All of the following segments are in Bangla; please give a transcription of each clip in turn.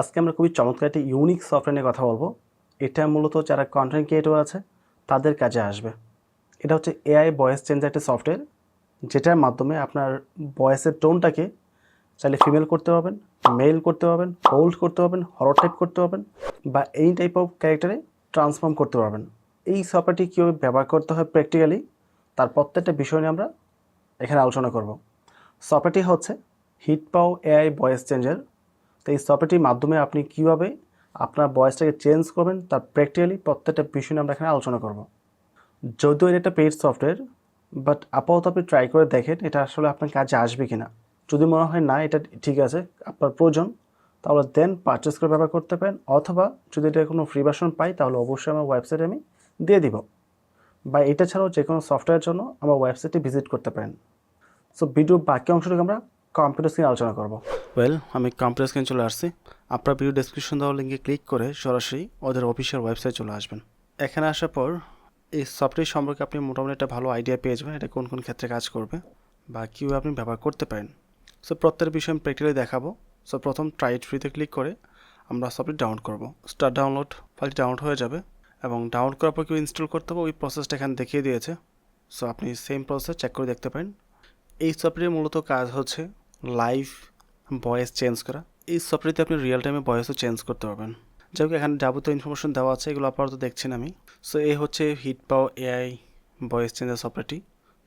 আজকে আমরা খুবই চমৎকার একটি ইউনিক সফটওয়্যার নিয়ে কথা বলব। এটা মূলত যারা কন্টেন্ট ক্রিয়েটর আছে, তাদের কাজে আসবে। এটা হচ্ছে এআই ভয়েস চেঞ্জার একটি সফটওয়্যার যেটার মাধ্যমে আপনার ভয়েসের টোনটাকে চাইলে ফিমেল করতে পারবেন মেল করতে পারবেন হোল্ড করতে পারবেন হরর টাইপ করতে পারবেন, বা এই টাইপ অফ ক্যারেক্টারে ট্রান্সফর্ম করতে পারবেন। এই সফটওয়্যারটি কীভাবে ব্যবহার করতে হয় প্র্যাকটিক্যালি তার প্রত্যেকটা বিষয় নিয়ে আমরা এখানে আলোচনা করব। সফটওয়্যারটি হচ্ছে HitPaw AI voice changer তো এই সফটওয়্যারটির মাধ্যমে আপনি কীভাবে আপনার ভয়েসটাকে চেঞ্জ করবেন, তার প্র্যাকটিক্যালি প্রত্যেকটা বিষয় নিয়ে আমরা এখানে আলোচনা করব। যদিও এটা একটা পেইড সফটওয়্যার বাট আপাতত আপনি ট্রাই করে দেখেন এটা আসলে আপনার কাজে আসবে কি না যদি মনে হয় না, এটা ঠিক আছে, আপনার প্রয়োজন, তাহলে দেন পারচেস করে ব্যবহার করতে পারেন, অথবা যদি এটা কোনো ফ্রি ভার্সন পাই, তাহলে অবশ্যই আমার ওয়েবসাইটে আমি দিয়ে দিব। বা এটা ছাড়াও যে কোনো সফটওয়্যারের জন্য আমার ওয়েবসাইটে ভিজিট করতে পারেন। সো ভিডিও বাকি অংশটুকু আমরা কম্পিউটার স্ক্রিনে আলোচনা করব। ওয়েল আমি কম্পিউটার স্ক্রিনে চলে আসছি। আপনার ভিডিও ডেসক্রিপশন দেওয়া লিঙ্কে ক্লিক করে সরাসরি ওদের অফিসিয়াল ওয়েবসাইট চলে আসবেন। এখানে আসার পর এই সফটওয়্যার সম্পর্কে আপনি মোটামুটি একটা ভালো আইডিয়া পেয়ে যাবেন এটা কোন কোন ক্ষেত্রে কাজ করবে বা কীভাবে আপনি ব্যবহার করতে পারেন। সো প্রত্যেক বিষয় আমি প্র্যাকটিক্যালি দেখাবো। সো প্রথম ট্রাইট ফ্রিতে ক্লিক করে আমরা সফটওয়্যার ডাউনলোড করব। স্টার ডাউনলোড ফাইলটি ডাউনলোড হয়ে যাবে এবং ডাউনলোড করার পর কেউ ইনস্টল করতে হবে ওই প্রসেসটা এখানে দেখিয়ে দিয়েছে। সো আপনি সেম প্রসেস চেক করে দেখতে পারেন। এই সফটওয়্যারের মূলত কাজ হচ্ছে লাইভ ভয়েস চেঞ্জ করা। এই সফটওয়্যারতে আপনি রিয়েল টাইমে ভয়েসও চেঞ্জ করতে পারবেন। যাই এখানে যাবতীয় ইনফরমেশন দেওয়া আছে, এগুলো আপাতত দেখছেন আমি। সো এই হচ্ছে HitPaw AI voice changer সফটওয়্যারটি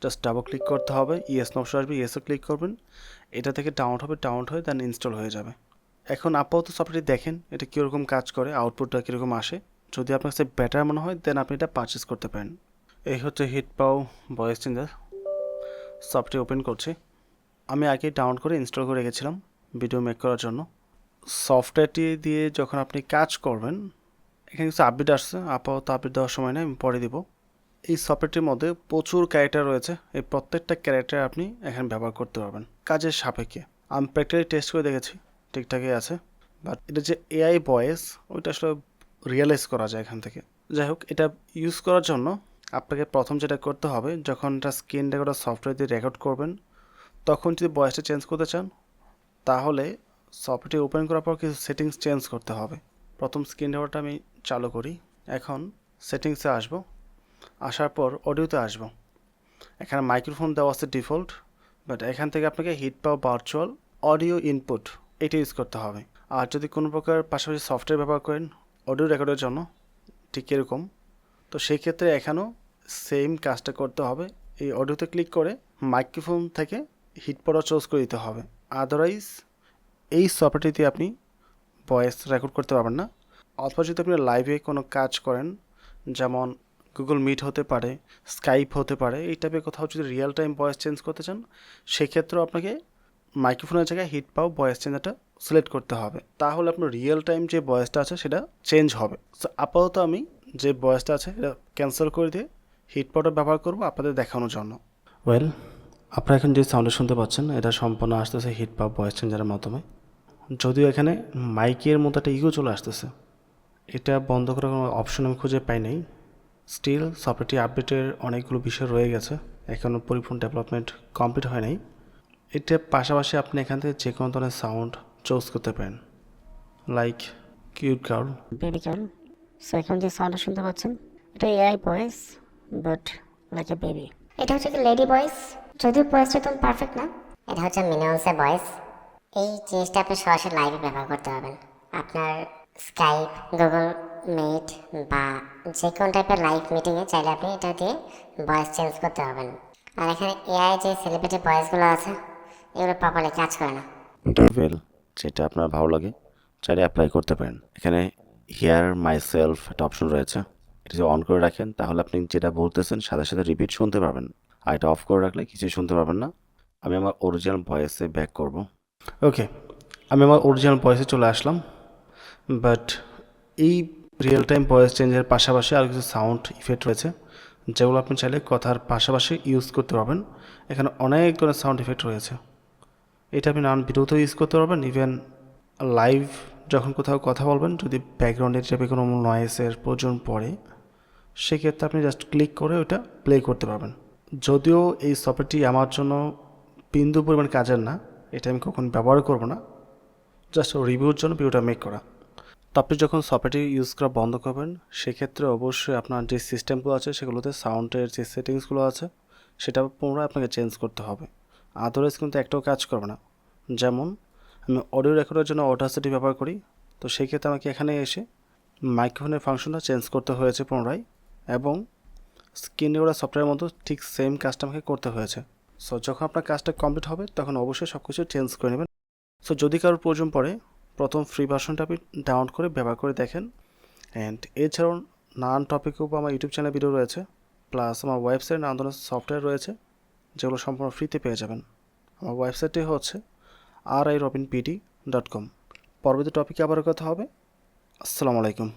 জাস্ট ডাবল ক্লিক করতে হবে ইয়েস নকশা আসবে ইয়েসও ক্লিক করবেন। এটা থেকে ডাউনলোড হবে ডাউনলোড হয়ে দেন ইনস্টল হয়ে যাবে। এখন আপাতত সফটওয়্যারটি দেখেন, এটা কীরকম কাজ করে আউটপুটটা কীরকম আসে। যদি আপনার কাছে বেটার মনে হয় দেন আপনি এটা পারচেস করতে পারেন। এই হচ্ছে হিট পাও ভয়েস চেঞ্জার সফটওয়্যার ওপেন করছি। আমি আগে ডাউনলোড করে ইনস্টল করে রেখেছিলাম ভিডিও মেক করার জন্য। সফটওয়্যারটি দিয়ে যখন আপনি কাজ করবেন, এখানে কিছু আপডেট আসছে, আপাতত আপডেট দেওয়ার সময় নেই, আমি পরে দিব। এই সফটওয়্যারটির মধ্যে প্রচুর ক্যারেক্টার রয়েছে, এই প্রত্যেকটা ক্যারেক্টার আপনি এখানে ব্যবহার করতে পারবেন। কাজের সাপেক্ষে। আমি প্র্যাকটিক্যালি টেস্ট করে দেখেছি, ঠিকঠাকই আছে। বাট এটা যে এআই ভয়েস ওইটা আসলে রিয়েলাইজ করা যায় এখান থেকে। যাই হোক, এটা ইউজ করার জন্য আপনাকে প্রথম যেটা করতে হবে, যখন এটা স্ক্রিন রেকর্ডার সফটওয়্যার দিয়ে রেকর্ড করবেন তখন যদি বয়সটা চেঞ্জ করতে চান, তাহলে সফটওয়্যারটি ওপেন করার পর কিছু সেটিংস চেঞ্জ করতে হবে। প্রথম স্ক্রিন রেকর্ডটা আমি চালু করি। এখন সেটিংসে আসব। আসার পর অডিওতে আসব। এখানে মাইক্রোফোন দেওয়া আছে ডিফল্ট বাট এখান থেকে আপনাকে HitPaw virtual audio input এটা ইউজ করতে হবে। আর যদি কোনো প্রকার পাশাপাশি সফটওয়্যার ব্যবহার করেন অডিও রেকর্ডের জন্য ঠিক এরকম। তো সেই ক্ষেত্রে এখানেও সেম কাজটা করতে হবে। এই অডিওতে ক্লিক করে মাইক্রোফোন থেকে হিট পড়া চুজ করে দিতে হবে। আদারওয়াইজ এই সফটওয়্যারটিতে আপনি ভয়েস রেকর্ড করতে পারবেন না। অথবা যদি আপনি লাইভে কোনো কাজ করেন, যেমন গুগল মিট হতে পারে স্কাইপ হতে পারে, এই টাইপের কোথাও যদি রিয়েল টাইম ভয়েস চেঞ্জ করতে চান, সেক্ষেত্রেও আপনাকে মাইক্রোফোনের জায়গায় হিট পাও ভয়েস চেঞ্জারটা সিলেক্ট করতে হবে। তাহলে আপনার রিয়েল টাইম যে ভয়েসটা আছে, সেটা চেঞ্জ হবে। সো আপাতত আমি যে ভয়েসটা আছে এটা ক্যান্সেল করে দিয়ে হিট পাওটা ব্যবহার করব আপনাদের দেখানোর জন্য। ওয়েল আপনারা এখন যে সাউন্ডে শুনতে পাচ্ছেন, এটা সম্পূর্ণ আসতেছে হিট পাও ভয়েস চেঞ্জারের মাধ্যমে। যদিও এখানে মাইকের মতো একটা ইগো চলে আসতেছে। এটা বন্ধ করার কোনো অপশন আমি খুঁজে পাই নাই। স্টিল সফটওয়্যারটি আপডেটের অনেকগুলো বিষয় রয়ে গেছে। এখনও পরিপূর্ণ ডেভেলপমেন্ট কমপ্লিট হয় নাই। এটার পাশাপাশি আপনি এখান থেকে যে কোনো ধরনের সাউন্ড চুজ করতে পারেন। Like cute girl baby girl so এখন যে সাউন্ডটা শুনতে পাচ্ছেন, এটা AI voice but like a baby এটা হচ্ছে লেডি ভয়েস যদিও ভয়েসটা একদম পারফেক্ট না। এটা হচ্ছে মিনিমামসের ভয়েস এই জিনিসটা আপনি সরাসরি লাইভে ব্যবহার করতে পারবেন। আপনার স্কাইপ গুগল মিট বা যে কোনো টাইপের লাইভ মিটিংয়ে চাইলে আপনি এটা দিয়ে ভয়েস চেঞ্জ করতে পারবেন। আর এখানে এআই যে সেলিব্রিটি ভয়েসগুলো আছে এগুলো প্রপারলি কাজ করে না। ডেভেল যেটা আপনার ভালো লাগে চাইলে অ্যাপ্লাই করতে পারেন। এখানে হিয়ার মাই সেলফ একটা অপশন রয়েছে। এটা যদি অন করে রাখেন তাহলে আপনি যেটা বলতেছেন সাথে সাথে রিপিট শুনতে পারবেন। আর এটা অফ করে রাখলে কিছুই শুনতে পারবেন না। আমি আমার অরিজিনাল ভয়েসে ব্যাক করব। ওকে আমি আমার অরিজিনাল ভয়েসে চলে আসলাম। বাট এই রিয়েল টাইম ভয়েস চেঞ্জের পাশাপাশি আর কিছু সাউন্ড ইফেক্ট রয়েছে, যেগুলো আপনি চাইলে কথার পাশাপাশি ইউজ করতে পারবেন। এখানে অনেক ধরনের সাউন্ড ইফেক্ট রয়েছে। এটা আপনি নানান ভিডিওতেও ইউজ করতে পারবেন ইভেন লাইভ যখন কোথাও কথা বলবেন, যদি ব্যাকগ্রাউন্ডের টাইপের কোনো নয়েসের প্রয়োজন পড়ে, সেক্ষেত্রে আপনি জাস্ট ক্লিক করে ওটা প্লে করতে পারবেন। যদিও এই সফটওয়্যারটি আমার জন্য বিন্দু পরিমাণ কাজের না, এটা আমি কখন ব্যবহার করব না। জাস্ট রিভিউর জন্য ভিডিওটা মেক করা। তো আপনি যখন সফটওয়্যারটি ইউজ করা বন্ধ করবেন, সেক্ষেত্রে অবশ্যই আপনার যে সিস্টেমগুলো আছে, সেগুলোতে সাউন্ডের যে সেটিংসগুলো আছে, সেটা পুনরায় আপনাকে চেঞ্জ করতে হবে। আদারওয়াইজ কিন্তু একটাও কাজ করবে না। যেমন, আমি অডিও রেকর্ডের জন্য অডাসিটি ব্যবহার করি, তো সেই ক্ষেত্রে আমাকে এখানে এসে মাইক্রোফোনের ফাংশনটা চেঞ্জ করতে হয়েছে পুনরায়, এবং স্ক্রিনে ওরা সফটওয়্যারের মতো ঠিক সেম কাজটা আমাকে করতে হয়েছে। সো যখন আপনার কাজটা কমপ্লিট হবে, তখন অবশ্যই সব কিছু চেঞ্জ করে নেবেন। সো যদি কারোর প্রয়োজন পড়ে, প্রথম ফ্রি ভার্সনটা আপনি ডাউনলোড করে ব্যবহার করে দেখেন। অ্যান্ড এছাড়াও নানান টপিকের উপর আমার ইউটিউব চ্যানেল ভিডিও রয়েছে। প্লাস আমার ওয়েবসাইট নানান ধরনের সফটওয়্যার রয়েছে, যেগুলো সম্পূর্ণ ফ্রিতে পেয়ে যাবেন। আমার ওয়েবসাইটটি হচ্ছে R I Robin PD dot com পরবর্তী টপিকে আবার কথা হবে। আসসালামু আলাইকুম।